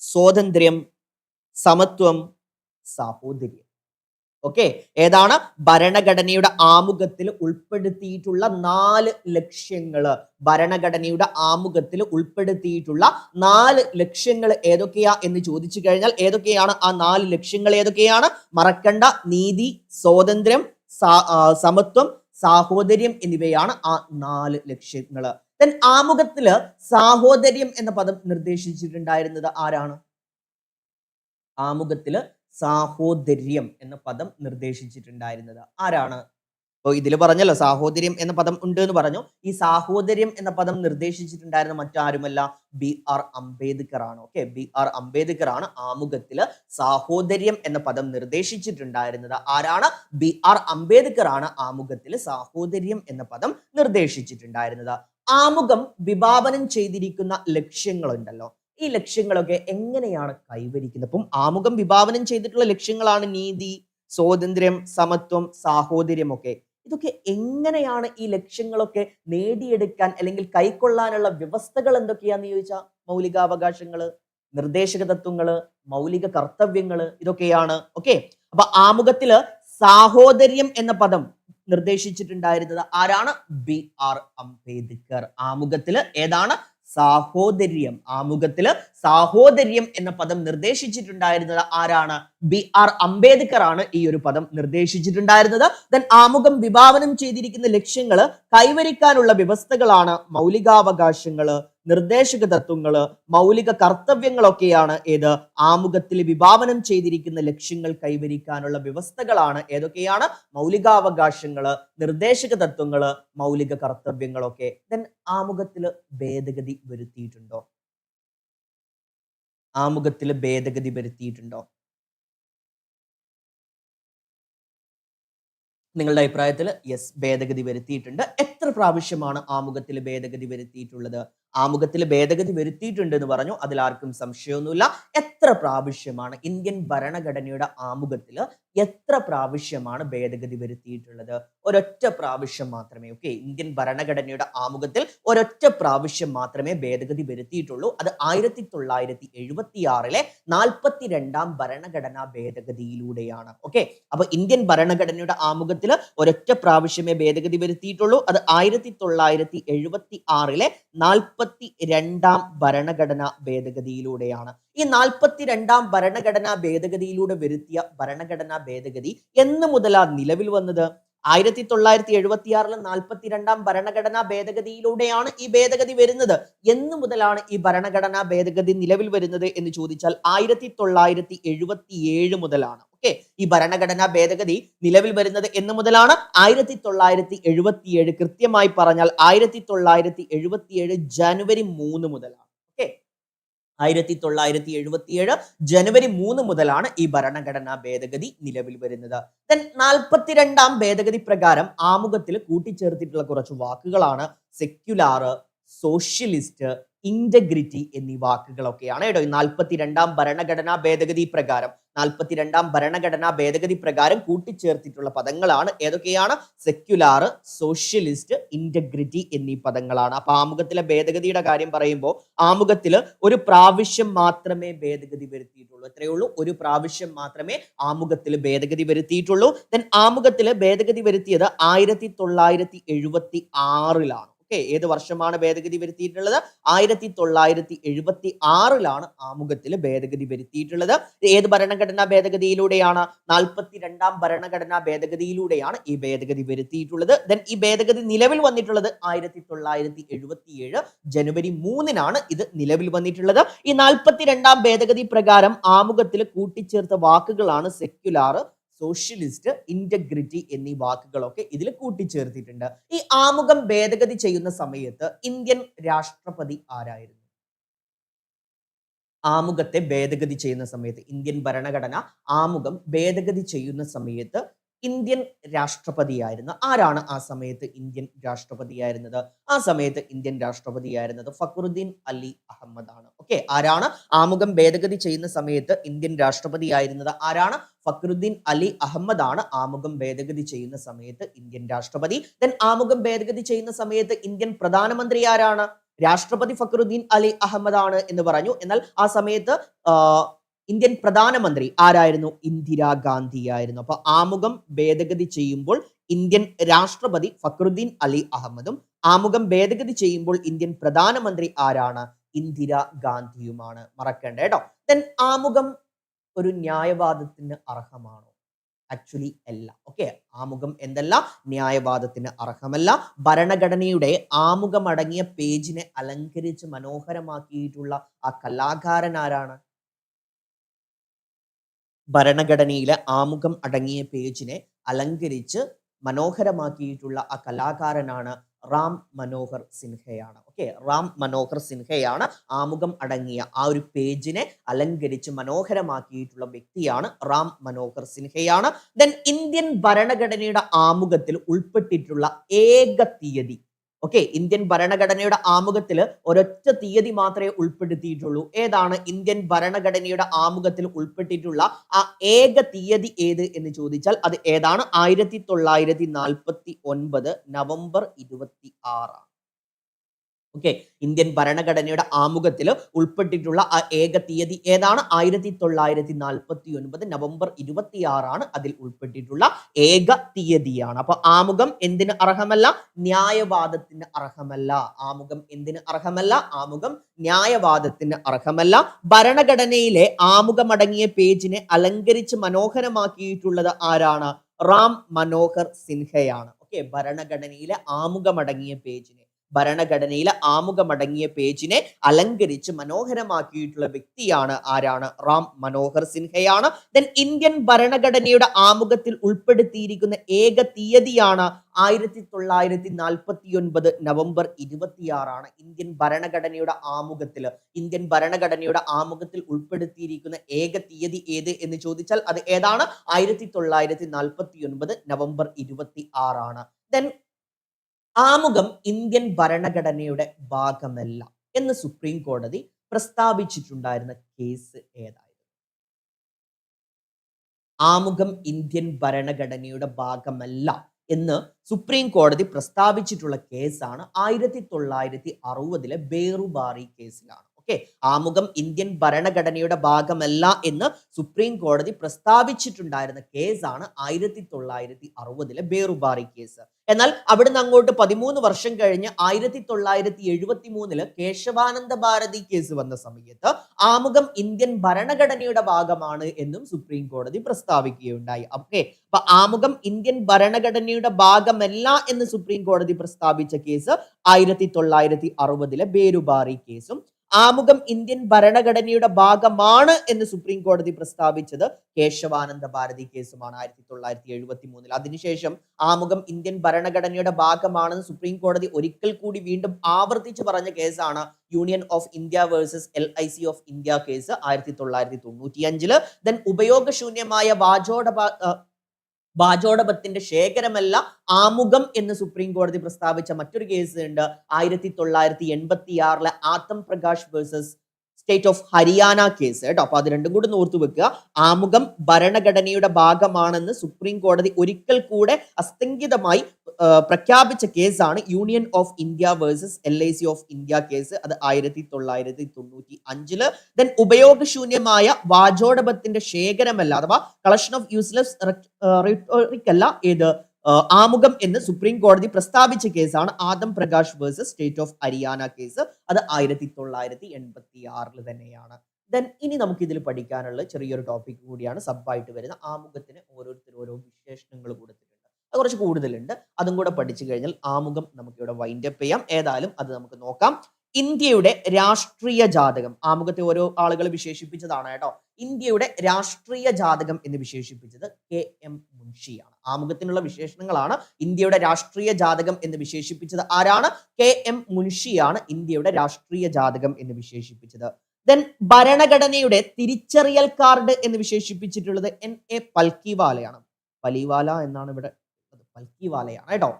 സ്വാതന്ത്ര്യം സമത്വം സാഹോദര്യം. ഓക്കെ ഏതാണ്? ഭരണഘടനയുടെ ആമുഖത്തിൽ ഉൾപ്പെടുത്തിയിട്ടുള്ള നാല് ലക്ഷ്യങ്ങൾ ഭരണഘടനയുടെ ആമുഖത്തിൽ ഉൾപ്പെടുത്തിയിട്ടുള്ള നാല് ലക്ഷ്യങ്ങൾ ഏതൊക്കെയാ എന്ന് ചോദിച്ചു കഴിഞ്ഞാൽ ഏതൊക്കെയാണ്? ആ നാല് ലക്ഷ്യങ്ങൾ ഏതൊക്കെയാണ്? മറക്കണ്ട നീതി സ്വാതന്ത്ര്യം സമത്വം സാഹോദര്യം എന്നിവയാണ് ആ നാല് ലക്ഷ്യങ്ങൾ ദെൻ ആമുഖത്തിൽ സാഹോദര്യം എന്ന പദം നിർദ്ദേശിച്ചിട്ടുണ്ടായിരുന്നത് ആരാണ്? ആമുഖത്തിൽ സാഹോദര്യം എന്ന പദം നിർദ്ദേശിച്ചിട്ടുണ്ടായിരുന്നത്. ആരാണ്? അപ്പോൾ ഇതിൽ പറഞ്ഞല്ലോ സാഹോദര്യം എന്ന പദം ഉണ്ട് എന്ന് പറഞ്ഞു. ഈ സാഹോദര്യം എന്ന പദം നിർദ്ദേശിച്ചിട്ടുണ്ടായിരുന്ന മറ്റാരുമല്ല? ബി ആർ അംബേദ്കർ ആണ് ഓക്കെ ബി ആർ അംബേദ്കർ ആണ് ആമുഖത്തിൽ സാഹോദര്യം എന്ന പദം നിർദ്ദേശിച്ചിട്ടുണ്ടായിരുന്നത്. ആരാണ്? ബി ആർ അംബേദ്കർ ആണ് ആമുഖത്തിൽ സാഹോദര്യം എന്ന പദം നിർദ്ദേശിച്ചിട്ടുണ്ടായിരുന്നത്. ആമുഖം വിഭാവനം ചെയ്തിരിക്കുന്ന ലക്ഷ്യങ്ങളുണ്ടല്ലോ. ഈ ലക്ഷ്യങ്ങളൊക്കെ എങ്ങനെയാണ് കൈവരിക്കുന്നത്? അപ്പം ആമുഖം വിഭാവനം ചെയ്തിട്ടുള്ള ലക്ഷ്യങ്ങളാണ് നീതി സ്വാതന്ത്ര്യം സമത്വം സാഹോദര്യം ഒക്കെ. ഇതൊക്കെ എങ്ങനെയാണ് ഈ ലക്ഷ്യങ്ങളൊക്കെ നേടിയെടുക്കാൻ അല്ലെങ്കിൽ കൈക്കൊള്ളാനുള്ള വ്യവസ്ഥകൾ എന്തൊക്കെയാന്ന് ചോദിച്ചാൽ മൗലികാവകാശങ്ങൾ നിർദ്ദേശക തത്വങ്ങൾ മൗലിക കർത്തവ്യങ്ങൾ ഇതൊക്കെയാണ്. ഓക്കെ അപ്പൊ ആമുഖത്തിൽ സാഹോദര്യം എന്ന പദം നിർദ്ദേശിച്ചിട്ടുണ്ടായിരുന്നത് ആരാണ്? B R Ambedkar. ആമുഖത്തിൽ ഏതാണ്? സാഹോദര്യം. ആമുഖത്തിൽ സാഹോദര്യം എന്ന പദം നിർദ്ദേശിച്ചിട്ടുണ്ടായിരുന്നത് ആരാണ്? ബി ആർ അംബേദ്കർ ആണ് ഈ ഒരു പദം നിർദ്ദേശിച്ചിട്ടുണ്ടായിരുന്നത്. ദൻ ആമുഖം വിഭാവനം ചെയ്തിരിക്കുന്ന ലക്ഷ്യങ്ങൾ കൈവരിക്കാനുള്ള വ്യവസ്ഥകളാണ് മൗലികാവകാശങ്ങൾ. നിർദ്ദേശക തത്വങ്ങൾ മൗലിക കർത്തവ്യങ്ങളൊക്കെയാണ് ഏത്? ആമുഖത്തിൽ വിഭാവനം ചെയ്തിരിക്കുന്ന ലക്ഷ്യങ്ങൾ കൈവരിക്കാനുള്ള വ്യവസ്ഥകളാണ് ഏതൊക്കെയാണ്? മൗലികാവകാശങ്ങൾ നിർദ്ദേശക തത്വങ്ങൾ മൗലിക കർത്തവ്യങ്ങളൊക്കെ. ദെൻ ആമുഖത്തിൽ ഭേദഗതി വരുത്തിയിട്ടുണ്ടോ? ആമുഖത്തിൽ ഭേദഗതി വരുത്തിയിട്ടുണ്ടോ? നിങ്ങളുടെ അഭിപ്രായത്തിൽ യെസ് ഭേദഗതി വരുത്തിയിട്ടുണ്ട്. എത്ര പ്രാവശ്യമാണ് ആമുഖത്തിൽ ഭേദഗതി വരുത്തിയിട്ടുള്ളത്? ആമുഖത്തിൽ ഭേദഗതി വരുത്തിയിട്ടുണ്ട് എന്ന് പറഞ്ഞു. അതിൽ ആർക്കും സംശയമൊന്നുമില്ല. എത്ര പ്രാവശ്യമാണ് ഇന്ത്യൻ ഭരണഘടനയുടെ ആമുഖത്തിൽ എത്ര പ്രാവശ്യമാണ് ഭേദഗതി വരുത്തിയിട്ടുള്ളത്? ഒരൊറ്റ പ്രാവശ്യം മാത്രമേ ഓക്കെ ഇന്ത്യൻ ഭരണഘടനയുടെ ആമുഖത്തിൽ ഒരൊറ്റ പ്രാവശ്യം മാത്രമേ ഭേദഗതി വരുത്തിയിട്ടുള്ളൂ. അത് ആയിരത്തി തൊള്ളായിരത്തി എഴുപത്തി ആറിലെ നാൽപ്പത്തി രണ്ടാം ഭരണഘടനാ ഭേദഗതിയിലൂടെയാണ്. ഓക്കെ അപ്പൊ ഇന്ത്യൻ ഭരണഘടനയുടെ ആമുഖത്തിൽ ഒരൊറ്റ പ്രാവശ്യമേ ഭേദഗതി വരുത്തിയിട്ടുള്ളൂ. അത് ആയിരത്തി തൊള്ളായിരത്തി എഴുപത്തി ആറിലെ നാൽപ്പത്തി രണ്ടാം ഭരണഘടനാ ഭേദഗതിയിലൂടെയാണ്. ഈ നാൽപ്പത്തി രണ്ടാം ഭരണഘടനാ ഭേദഗതിയിലൂടെ വരുത്തിയ ഭരണഘടനാ ഭേദഗതി എന്ന് മുതലാ നിലവിൽ വന്നത്? ആയിരത്തി തൊള്ളായിരത്തി എഴുപത്തി ആറിലെ നാൽപ്പത്തി രണ്ടാം ഭരണഘടനാ ഭേദഗതിയിലൂടെയാണ് ഈ ഭേദഗതി വരുന്നത്. എന്ന് മുതലാണ് ഈ ഭരണഘടനാ ഭേദഗതി നിലവിൽ വരുന്നത് എന്ന് ചോദിച്ചാൽ ആയിരത്തി തൊള്ളായിരത്തി എഴുപത്തി ഏഴ് മുതലാണ്. ഓക്കെ ഈ ഭരണഘടനാ ഭേദഗതി നിലവിൽ വരുന്നത് എന്ന് മുതലാണ് ആയിരത്തി തൊള്ളായിരത്തി എഴുപത്തി ഏഴ് കൃത്യമായി പറഞ്ഞാൽ ആയിരത്തി തൊള്ളായിരത്തി എഴുപത്തി ഏഴ് ജനുവരി മൂന്ന് മുതലാണ്. ആയിരത്തി തൊള്ളായിരത്തി എഴുപത്തിയേഴ് ജനുവരി മൂന്ന് മുതലാണ് ഈ ഭരണഘടനാ ഭേദഗതി നിലവിൽ വരുന്നത്. ദെൻ നാൽപ്പത്തിരണ്ടാം ഭേദഗതി പ്രകാരം ആമുഖത്തിൽ കൂട്ടിച്ചേർത്തിട്ടുള്ള കുറച്ച് വാക്കുകളാണ് സെക്യുലാർ സോഷ്യലിസ്റ്റ് ഇന്റഗ്രിറ്റി എന്നീ വാക്കുകളൊക്കെയാണ്. കേട്ടോ നാൽപ്പത്തിരണ്ടാം ഭരണഘടനാ ഭേദഗതി പ്രകാരം നാൽപ്പത്തിരണ്ടാം ഭരണഘടനാ ഭേദഗതി പ്രകാരം കൂട്ടിച്ചേർത്തിട്ടുള്ള പദങ്ങളാണ്. ഏതൊക്കെയാണ്? സെക്യുലാർ സോഷ്യലിസ്റ്റ് ഇന്റഗ്രിറ്റി എന്നീ പദങ്ങളാണ്. അപ്പൊ ആമുഖത്തിലെ ഭേദഗതിയുടെ കാര്യം പറയുമ്പോൾ ആമുഖത്തിൽ ഒരു പ്രാവശ്യം മാത്രമേ ഭേദഗതി വരുത്തിയിട്ടുള്ളൂ. എത്രയേ ഉള്ളൂ. ഒരു പ്രാവശ്യം മാത്രമേ ആമുഖത്തിൽ ഭേദഗതി വരുത്തിയിട്ടുള്ളൂ. ദെൻ ആമുഖത്തിൽ ഭേദഗതി വരുത്തിയത് ആയിരത്തി തൊള്ളായിരത്തി എഴുപത്തി ആറിലാണ്. ഓക്കെ ഏത് വർഷമാണ് ഭേദഗതി വരുത്തിയിട്ടുള്ളത്? ആയിരത്തി തൊള്ളായിരത്തി എഴുപത്തി ആറിലാണ് ആമുഖത്തിൽ ഭേദഗതി വരുത്തിയിട്ടുള്ളത്. ഏത് ഭരണഘടനാ ഭേദഗതിയിലൂടെയാണ്? നാൽപ്പത്തി രണ്ടാം ഭരണഘടനാ ഭേദഗതിയിലൂടെയാണ് ഈ ഭേദഗതി വരുത്തിയിട്ടുള്ളത്. ദെൻ ഈ ഭേദഗതി നിലവിൽ വന്നിട്ടുള്ളത് ആയിരത്തി തൊള്ളായിരത്തി എഴുപത്തിയേഴ് ജനുവരി മൂന്നിനാണ് ഇത് നിലവിൽ വന്നിട്ടുള്ളത്. ഈ നാൽപ്പത്തി രണ്ടാം ഭേദഗതി പ്രകാരം ആമുഖത്തിൽ കൂട്ടിച്ചേർത്ത വാക്കുകളാണ് സെക്യുലാർ സോഷ്യലിസ്റ്റ് ഇന്റഗ്രിറ്റി എന്നീ വാക്കുകളൊക്കെ ഇതിൽ കൂട്ടിച്ചേർത്തിട്ടുണ്ട്. ഈ ആമുഖം ഭേദഗതി ചെയ്യുന്ന സമയത്ത് ഇന്ത്യൻ രാഷ്ട്രപതി ആരായിരുന്നു? ആമുഖത്തെ ഭേദഗതി ചെയ്യുന്ന സമയത്ത് ഇന്ത്യൻ ഭരണഘടന ആമുഖം ഭേദഗതി ചെയ്യുന്ന സമയത്ത് ഇന്ത്യൻ രാഷ്ട്രപതിയായിരുന്ന ആരാണ് ആ സമയത്ത് ഇന്ത്യൻ രാഷ്ട്രപതിയായിരുന്നത്? ആ സമയത്ത് ഇന്ത്യൻ രാഷ്ട്രപതിയായിരുന്നത് ഫക്രുദ്ദീൻ അലി അഹമ്മദ് ആണ് ഓക്കെ ആരാണ്? ആമുഖം ഭേദഗതി ചെയ്യുന്ന സമയത്ത് ഇന്ത്യൻ രാഷ്ട്രപതിയായിരുന്നത് ആരാണ്? ഫക്രുദ്ദീൻ അലി അഹമ്മദ് ആണ് ആമുഖം ഭേദഗതി ചെയ്യുന്ന സമയത്ത് ഇന്ത്യൻ രാഷ്ട്രപതി. ദെൻ ആമുഖം ഭേദഗതി ചെയ്യുന്ന സമയത്ത് ഇന്ത്യൻ പ്രധാനമന്ത്രി ആരാണ്? രാഷ്ട്രപതി ഫക്രുദ്ദീൻ അലി അഹമ്മദ് ആണ് എന്ന് പറഞ്ഞു. എന്നാൽ ആ സമയത്ത് ഇന്ത്യൻ പ്രധാനമന്ത്രി ആരായിരുന്നു? ഇന്ദിരാഗാന്ധി ആയിരുന്നു അപ്പൊ ആമുഖം ഭേദഗതി ചെയ്യുമ്പോൾ ഇന്ത്യൻ രാഷ്ട്രപതി ഫക്രുദ്ദീൻ അലി അഹമ്മദും ആമുഖം ഭേദഗതി ചെയ്യുമ്പോൾ ഇന്ത്യൻ പ്രധാനമന്ത്രി ആരാണ്? ഇന്ദിരാ ഗാന്ധിയുമാണ്. മറക്കേണ്ട കേട്ടോ. ദെൻ ആമുഖം ഒരു ന്യായവാദത്തിന് അർഹമാണോ? ആക്ച്വലി അല്ല. ഓക്കെ ആമുഖം എന്തല്ല? ന്യായവാദത്തിന് അർഹമല്ല. ഭരണഘടനയുടെ ആമുഖമടങ്ങിയ പേജിനെ അലങ്കരിച്ച് മനോഹരമാക്കിയിട്ടുള്ള ആ കലാകാരൻ ആരാണ്? ഭരണഘടനയിലെ ആമുഖം അടങ്ങിയ പേജിനെ അലങ്കരിച്ച് മനോഹരമാക്കിയിട്ടുള്ള ആ കലാകാരനാണ് റാം മനോഹർ സിൻഹയാണ്. ഓക്കെ റാം മനോഹർ സിൻഹയാണ് ആമുഖം അടങ്ങിയ ആ ഒരു പേജിനെ അലങ്കരിച്ച് മനോഹരമാക്കിയിട്ടുള്ള വ്യക്തിയാണ് റാം മനോഹർ സിൻഹയാണ്. ദെൻ ഇന്ത്യൻ ഭരണഘടനയുടെ ആമുഖത്തിൽ ഉൾപ്പെട്ടിട്ടുള്ള ഏക തീയതി ഓക്കെ ഇന്ത്യൻ ഭരണഘടനയുടെ ആമുഖത്തിൽ ഒരൊറ്റ തീയതി മാത്രമേ ഉൾപ്പെടുത്തിയിട്ടുള്ളൂ. ഏതാണ് ഇന്ത്യൻ ഭരണഘടനയുടെ ആമുഖത്തിൽ ഉൾപ്പെട്ടിട്ടുള്ള ആ ഏക തീയതി ഏത് എന്ന് ചോദിച്ചാൽ അത് ഏതാണ്? ആയിരത്തി തൊള്ളായിരത്തി നാൽപ്പത്തി ഒൻപത് നവംബർ ഇരുപത്തി ആറാണ്. ഓക്കെ ഇന്ത്യൻ ഭരണഘടനയുടെ ആമുഖത്തിൽ ഉൾപ്പെട്ടിട്ടുള്ള ആ ഏക തീയതി ഏതാണ്? ആയിരത്തി തൊള്ളായിരത്തി നാൽപ്പത്തി ഒൻപത് നവംബർ ഇരുപത്തി ആറാണ് അതിൽ ഉൾപ്പെട്ടിട്ടുള്ള ഏക തീയതിയാണ്. അപ്പൊ ആമുഖം എന്തിന് അർഹമല്ല? ന്യായവാദത്തിന് അർഹമല്ല. ആമുഖം എന്തിന് അർഹമല്ല? ആമുഖം ന്യായവാദത്തിന് അർഹമല്ല. ഭരണഘടനയിലെ ആമുഖമടങ്ങിയ പേജിനെ അലങ്കരിച്ച് മനോഹരമാക്കിയിട്ടുള്ളത് ആരാണ്? റാം മനോഹർ സിൻഹയാണ്. ഓക്കെ ഭരണഘടനയിലെ ആമുഖമടങ്ങിയ പേജിനെ. ഭരണഘടനയിലെ ആമുഖമടങ്ങിയ പേജിനെ അലങ്കരിച്ച് മനോഹരമാക്കിയിട്ടുള്ള വ്യക്തിയാണ് ആരാണ്? റാം മനോഹർ സിൻഹയാണ്. ദെൻ ഇന്ത്യൻ ഭരണഘടനയുടെ ആമുഖത്തിൽ ഉൾപ്പെടുത്തിയിരിക്കുന്ന ഏക തീയതിയാണ് ആയിരത്തി തൊള്ളായിരത്തി നാൽപ്പത്തി ഒൻപത് നവംബർ ഇരുപത്തിയാറാണ് ഇന്ത്യൻ ഭരണഘടനയുടെ ആമുഖത്തിൽ ഇന്ത്യൻ ഭരണഘടനയുടെ ആമുഖത്തിൽ ഉൾപ്പെടുത്തിയിരിക്കുന്ന ഏക തീയതി ഏത് എന്ന് ചോദിച്ചാൽ അത് ഏതാണ്? ആയിരത്തി തൊള്ളായിരത്തി നാൽപ്പത്തി ഒൻപത് നവംബർ ഇരുപത്തി ആറാണ് ദെൻ ആമുഖം ഇന്ത്യൻ ഭരണഘടനയുടെ ഭാഗമല്ല എന്ന് സുപ്രീം കോടതി പ്രസ്താവിച്ചിട്ടുണ്ടായിരുന്ന കേസ് ഏതായിരുന്നു? ആമുഖം ഇന്ത്യൻ ഭരണഘടനയുടെ ഭാഗമല്ല എന്ന് സുപ്രീം കോടതി പ്രസ്താവിച്ചിട്ടുള്ള കേസാണ് ആയിരത്തി തൊള്ളായിരത്തി അറുപതിലെ ബേറുബാറി കേസിലാണ്. ഓക്കെ ആമുഖം ഇന്ത്യൻ ഭരണഘടനയുടെ ഭാഗമല്ല എന്ന് സുപ്രീം കോടതി പ്രസ്താവിച്ചിട്ടുണ്ടായിരുന്ന കേസാണ് ആയിരത്തി തൊള്ളായിരത്തി അറുപതിലെ ബേറുബാറി കേസ്. എന്നാൽ അവിടുന്ന് അങ്ങോട്ട് പതിമൂന്ന് വർഷം കഴിഞ്ഞ് ആയിരത്തി തൊള്ളായിരത്തി എഴുപത്തി മൂന്നിൽ കേശവാനന്ദ ഭാരതി കേസ് വന്ന സമയത്ത് ആമുഖം ഇന്ത്യൻ ഭരണഘടനയുടെ ഭാഗമാണ് എന്നും സുപ്രീം കോടതി പ്രസ്താവിക്കുകയുണ്ടായി. ഓക്കെ അപ്പൊ ആമുഖം ഇന്ത്യൻ ഭരണഘടനയുടെ ഭാഗമല്ല എന്ന് സുപ്രീം കോടതി പ്രസ്താവിച്ച കേസ് ആയിരത്തി തൊള്ളായിരത്തി അറുപതിലെ ബേരുബാറി കേസും ആമുഖം ഇന്ത്യൻ ഭരണഘടനയുടെ ഭാഗമാണ് എന്ന് സുപ്രീം കോടതി പ്രസ്താവിച്ചത് കേശവാനന്ദ ഭാരതി കേസുമാണ് ആയിരത്തി തൊള്ളായിരത്തി എഴുപത്തി മൂന്നിൽ അതിനുശേഷം ആമുഖം ഇന്ത്യൻ ഭരണഘടനയുടെ ഭാഗമാണെന്ന് സുപ്രീം കോടതി ഒരിക്കൽ കൂടി വീണ്ടും ആവർത്തിച്ച് പറഞ്ഞ കേസാണ് Union of India versus L I C of India case ആയിരത്തി തൊള്ളായിരത്തി തൊണ്ണൂറ്റി അഞ്ചിൽ ദെൻ ഉപയോഗശൂന്യമായ വാചോട വാചോടപത്തിന്റെ ശേഖരമല്ല ആമുഖം എന്ന് സുപ്രീം കോടതി പ്രസ്താവിച്ച മറ്റൊരു കേസ് ഉണ്ട്. ആയിരത്തി തൊള്ളായിരത്തി എൺപത്തി ആറിലെ Atam Prakash versus state of Haryana case കേട്ടോ അപ്പൊ അത് രണ്ടും കൂടി ഓർത്തു വെക്കുക. ആമുഖം ഭരണഘടനയുടെ ഭാഗമാണെന്ന് സുപ്രീം കോടതി ഒരിക്കൽ കൂടെ അസ്തങ്കിതമായി പ്രഖ്യാപിച്ച കേസാണ് Union of India versus L I C of India case അത് ആയിരത്തി തൊള്ളായിരത്തി തൊണ്ണൂറ്റി അഞ്ചിൽ ദെൻ ഉപയോഗശൂന്യമായ വാചോടപത്തിന്റെ ശേഖരമല്ല അഥവാ കളക്ഷൻ ഓഫ് യൂസ്ലെസ് റിട്ടോറിക്കല്ല ഏത് ആമുഖം എന്ന് സുപ്രീം കോടതി പ്രസ്താവിച്ച കേസാണ് Atam Prakash versus state of Haryana case അത് ആയിരത്തി തൊള്ളായിരത്തി എൺപത്തി ആറിൽ തന്നെയാണ്. ദെൻ ഇനി നമുക്ക് ഇതിൽ പഠിക്കാനുള്ള ചെറിയൊരു ടോപ്പിക് കൂടിയാണ് സബ് ആയിട്ട് വരുന്ന ആമുഖത്തിന് ഓരോരുത്തർ ഓരോ വിശേഷണങ്ങൾ കൊടുത്തിട്ടുണ്ട്. കുറച്ച് കൂടുതലുണ്ട്. അതും കൂടെ പഠിച്ചു കഴിഞ്ഞാൽ ആമുഖം നമുക്ക് ഇവിടെ വൈൻഡപ്പ് ചെയ്യാം. ഏതായാലും അത് നമുക്ക് നോക്കാം. ഇന്ത്യയുടെ രാഷ്ട്രീയ ജാതകം. ആമുഖത്തെ ഓരോ ആളുകൾ വിശേഷിപ്പിച്ചതാണ് കേട്ടോ. ഇന്ത്യയുടെ രാഷ്ട്രീയ ജാതകം എന്ന് വിശേഷിപ്പിച്ചത് കെ എം മുൻഷിയാണ്. ആമുഖത്തിനുള്ള വിശേഷണങ്ങളാണ് ഇന്ത്യയുടെ രാഷ്ട്രീയ ജാതകം എന്ന് വിശേഷിപ്പിച്ചത് ആരാണ്? കെ എം മുൻഷിയാണ് ഇന്ത്യയുടെ രാഷ്ട്രീയ ജാതകം എന്ന് വിശേഷിപ്പിച്ചത്. ദെൻ ഭരണഘടനയുടെ തിരിച്ചറിയൽ കാർഡ് എന്ന് വിശേഷിപ്പിച്ചിട്ടുള്ളത് എൻ എ പൽക്കിവാലയാണ്. പലിവാല എന്നാണ് ഇവിടെ പൽക്കിവാലയാണ് കേട്ടോ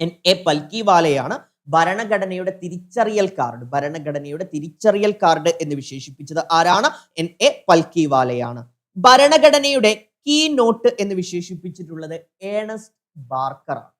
എൻ എ പൽക്കിവാലയാണ് ഭരണഘടനയുടെ തിരിച്ചറിയൽ കാർഡ് ഭരണഘടനയുടെ തിരിച്ചറിയൽ കാർഡ് എന്ന് വിശേഷിപ്പിച്ചത് ആരാണ്? എൻ എ പൽക്കിവാലയാണ്. ഭരണഘടനയുടെ കീ നോട്ട് എന്ന് വിശേഷിപ്പിച്ചിട്ടുള്ളത് ഏണസ്റ്റ് ബാർക്കർ ആണ്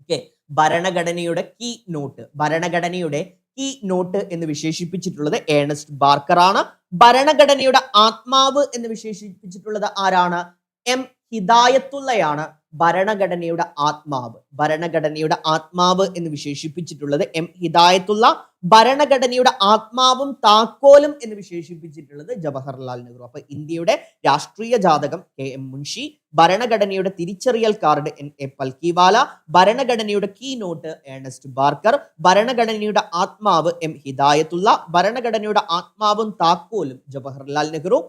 ഓക്കെ ഭരണഘടനയുടെ കീ നോട്ട് ഭരണഘടനയുടെ കീ നോട്ട് എന്ന് വിശേഷിപ്പിച്ചിട്ടുള്ളത് ഏണസ്റ്റ് ബാർക്കർ ആണ് ഭരണഘടനയുടെ ആത്മാവ് എന്ന് വിശേഷിപ്പിച്ചിട്ടുള്ളത് ആരാണ്? എം ഹിദായത്തുള്ളയാണ് ഭരണഘടനയുടെ ആത്മാവ്. ഭരണഘടനയുടെ ആത്മാവ് എന്ന് വിശേഷിപ്പിച്ചിട്ടുള്ളത് എം ഹിദായത്തുള്ള ഭരണഘടനയുടെ ആത്മാവും താക്കോലും എന്ന് വിശേഷിപ്പിച്ചിട്ടുള്ളത് ജവഹർലാൽ നെഹ്റു. അപ്പൊ ഇന്ത്യയുടെ രാഷ്ട്രീയ ജാതകം കെ എം മുൻഷി ഭരണഘടനയുടെ തിരിച്ചറിയൽ കാർഡ് എൻ എ പൽക്കിവാല ഭരണഘടനയുടെ കീ നോട്ട് ഏണസ്റ്റ് ബാർക്കർ ഭരണഘടനയുടെ ആത്മാവ് എം ഹിദായത്തുള്ള ഭരണഘടനയുടെ ആത്മാവും താക്കോലും ജവഹർലാൽ നെഹ്റു.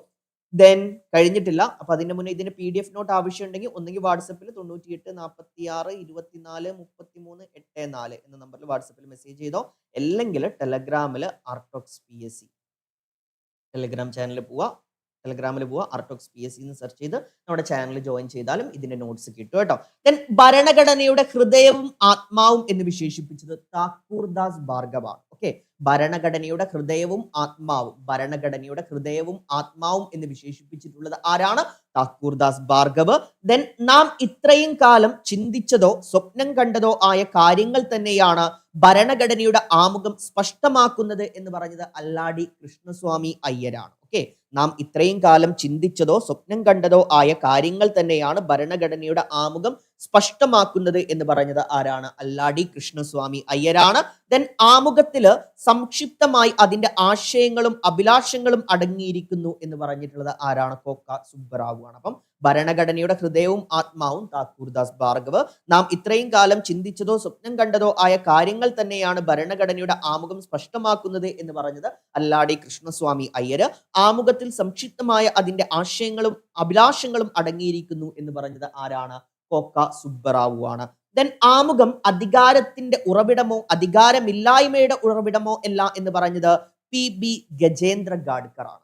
ദെൻ കഴിഞ്ഞിട്ടില്ല. അപ്പൊ അതിന്റെ മുന്നേ ഇതിന്റെ പി ഡി എഫ് നോട്ട് ആവശ്യമുണ്ടെങ്കിൽ ഒന്നെങ്കിൽ വാട്സപ്പിൽ തൊണ്ണൂറ്റി എട്ട് നാൽപ്പത്തി ആറ് ഇരുപത്തിനാല് മുപ്പത്തി മൂന്ന് എട്ട് നാല് എന്ന നമ്പറിൽ വാട്സപ്പിൽ മെസ്സേജ് ചെയ്തോ. അല്ലെങ്കിൽ ടെലഗ്രാമിൽ Artox P S C Telegram ചാനലിൽ പോവുക ടെലഗ്രാമിൽ പോവുക ആർട്ടോക്സ് പി എസ് എന്ന് സെർച്ച് ചെയ്ത് നമ്മുടെ ചാനൽ ജോയിൻ ചെയ്താലും ഇതിന്റെ നോട്ട്സ് കിട്ടും കേട്ടോ. ദെൻ ഭരണഘടനയുടെ ഹൃദയവും ആത്മാവും എന്ന് വിശേഷിപ്പിച്ചത് താക്കൂർ ദാസ് ഭാർഗവാണ്. ഓക്കെ ഭരണഘടനയുടെ ഹൃദയവും ആത്മാവും ഭരണഘടനയുടെ ഹൃദയവും ആത്മാവും എന്ന് വിശേഷിപ്പിച്ചിട്ടുള്ളത് ആരാണ്? താക്കൂർദാസ് ഭാർഗവ്. ദെൻ നാം ഇത്രയും കാലം ചിന്തിച്ചതോ സ്വപ്നം കണ്ടതോ ആയ കാര്യങ്ങൾ തന്നെയാണ് ഭരണഘടനയുടെ ആമുഖം സ്പഷ്ടമാക്കുന്നത് എന്ന് പറഞ്ഞത് അല്ലാടി കൃഷ്ണസ്വാമി അയ്യരാണ്. ഓക്കെ നാം ഇത്രയും കാലം ചിന്തിച്ചതോ സ്വപ്നം കണ്ടതോ ആയ കാര്യങ്ങൾ തന്നെയാണ് ഭരണഘടനയുടെ ആമുഖം സ്പഷ്ടമാക്കുന്നത് എന്ന് പറഞ്ഞത് ആരാണ്? അല്ലാടി കൃഷ്ണസ്വാമി അയ്യരാണ്. ദെൻ ആമുഖത്തിൽ സംക്ഷിപ്തമായി അതിന്റെ ആശയങ്ങളും അഭിലാഷങ്ങളും അടങ്ങിയിരിക്കുന്നു എന്ന് പറഞ്ഞിട്ടുള്ളത് ആരാണ്? കോക്ക സുബ്ബറാവു ആണ്. അപ്പം ഭരണഘടനയുടെ ഹൃദയവും ആത്മാവും താക്കൂർദാസ് ഭാർഗവ്. നാം ഇത്രയും കാലം ചിന്തിച്ചതോ സ്വപ്നം കണ്ടതോ ആയ കാര്യങ്ങൾ തന്നെയാണ് ഭരണഘടനയുടെ ആമുഖം സ്പഷ്ടമാക്കുന്നത് എന്ന് പറഞ്ഞത് അല്ലാടി കൃഷ്ണസ്വാമി അയ്യര്. ആമുഖത്തിൽ സംക്ഷിപ്തമായ അതിന്റെ ആശയങ്ങളും അഭിലാഷങ്ങളും അടങ്ങിയിരിക്കുന്നു എന്ന് പറഞ്ഞത് ആരാണ്? കോക്ക സുബ്ബറാവു ആണ്. ദെൻ ആമുഖം അധികാരത്തിന്റെ ഉറവിടമോ അധികാരമില്ലായ്മയുടെ ഉറവിടമോ അല്ല എന്ന് പറഞ്ഞത് പി ബി ഗജേന്ദ്ര ഗാഡ്കർ ആണ്.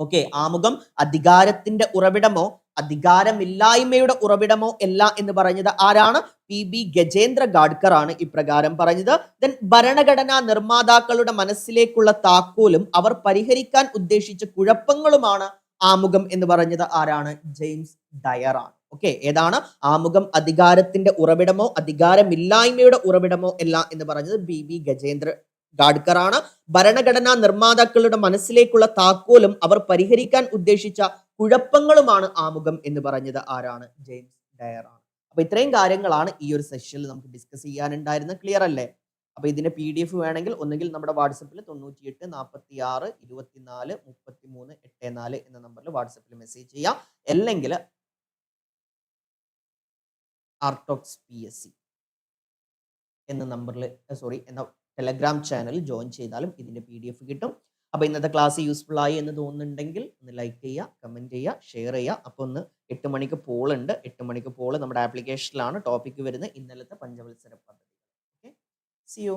ഓക്കെ ആമുഖം അധികാരത്തിന്റെ ഉറവിടമോ അധികാരമില്ലായ്മയുടെ ഉറവിടമോ അല്ല എന്ന് പറഞ്ഞത് ആരാണ്? പി. ബി. ഗജേന്ദ്ര ഗാഡ്കർ ആണ് ഇപ്രകാരം പറഞ്ഞത്. ദെൻ ഭരണഘടനാ നിർമ്മാതാക്കളുടെ മനസ്സിലേക്കുള്ള താക്കോലും അവർ പരിഹരിക്കാൻ ഉദ്ദേശിച്ച കുഴപ്പങ്ങളുമാണ് ആമുഖം എന്ന് പറഞ്ഞത് ആരാണ്? ജെയിംസ് ഡയർ ആണ്. ഓക്കെ ഏതാണ്? ആമുഖം അധികാരത്തിന്റെ ഉറവിടമോ അധികാരമില്ലായ്മയുടെ ഉറവിടമോ അല്ല എന്ന് പറഞ്ഞത് ബി ബി. ഗജേന്ദ്ര ഗാഡ്കർ ആണ് ഭരണഘടനാ നിർമ്മാതാക്കളുടെ മനസ്സിലേക്കുള്ള താക്കോലും അവർ പരിഹരിക്കാൻ ഉദ്ദേശിച്ച കുഴപ്പങ്ങളുമാണ് ആമുഖം എന്ന് പറഞ്ഞത് ആരാണ്? ജെയിംസ് ഡയർ ആണ് അപ്പൊ ഇത്രയും കാര്യങ്ങളാണ് ഈ ഒരു സെഷനിൽ നമുക്ക് ഡിസ്കസ് ചെയ്യാനുണ്ടായിരുന്നത്. ക്ലിയർ അല്ലേ? അപ്പൊ ഇതിന്റെ പി ഡി എഫ് വേണമെങ്കിൽ ഒന്നുകിൽ നമ്മുടെ വാട്സപ്പിൽ തൊണ്ണൂറ്റി എട്ട് നാൽപ്പത്തി ആറ് ഇരുപത്തിനാല് മുപ്പത്തി മൂന്ന് എട്ട് നാല് എന്ന നമ്പറിൽ വാട്സപ്പിൽ മെസ്സേജ് ചെയ്യാം. അല്ലെങ്കിൽ ആർട്ടോക്സ് പി എസ് സി എന്ന നമ്പറിൽ സോറി എന്ന ടെലഗ്രാം ചാനൽ ജോയിൻ ചെയ്താലും ഇതിന്റെ പി ഡി എഫ് കിട്ടും. അപ്പോൾ ഇന്നത്തെ ക്ലാസ് യൂസ്ഫുൾ ആയി എന്ന് തോന്നുന്നുണ്ടെങ്കിൽ ഒന്ന് ലൈക്ക് ചെയ്യുക കമന്റ് ചെയ്യുക ഷെയർ ചെയ്യുക. അപ്പോൾ ഒന്ന് എട്ട് മണിക്ക് പോൾ ഉണ്ട്. എട്ട് മണിക്ക് പോൾ നമ്മുടെ ആപ്ലിക്കേഷനിലാണ് ടോപ്പിക്ക് വരുന്നത്. ഇന്നലത്തെ പഞ്ചവത്സര പദ്ധതി. Okay C U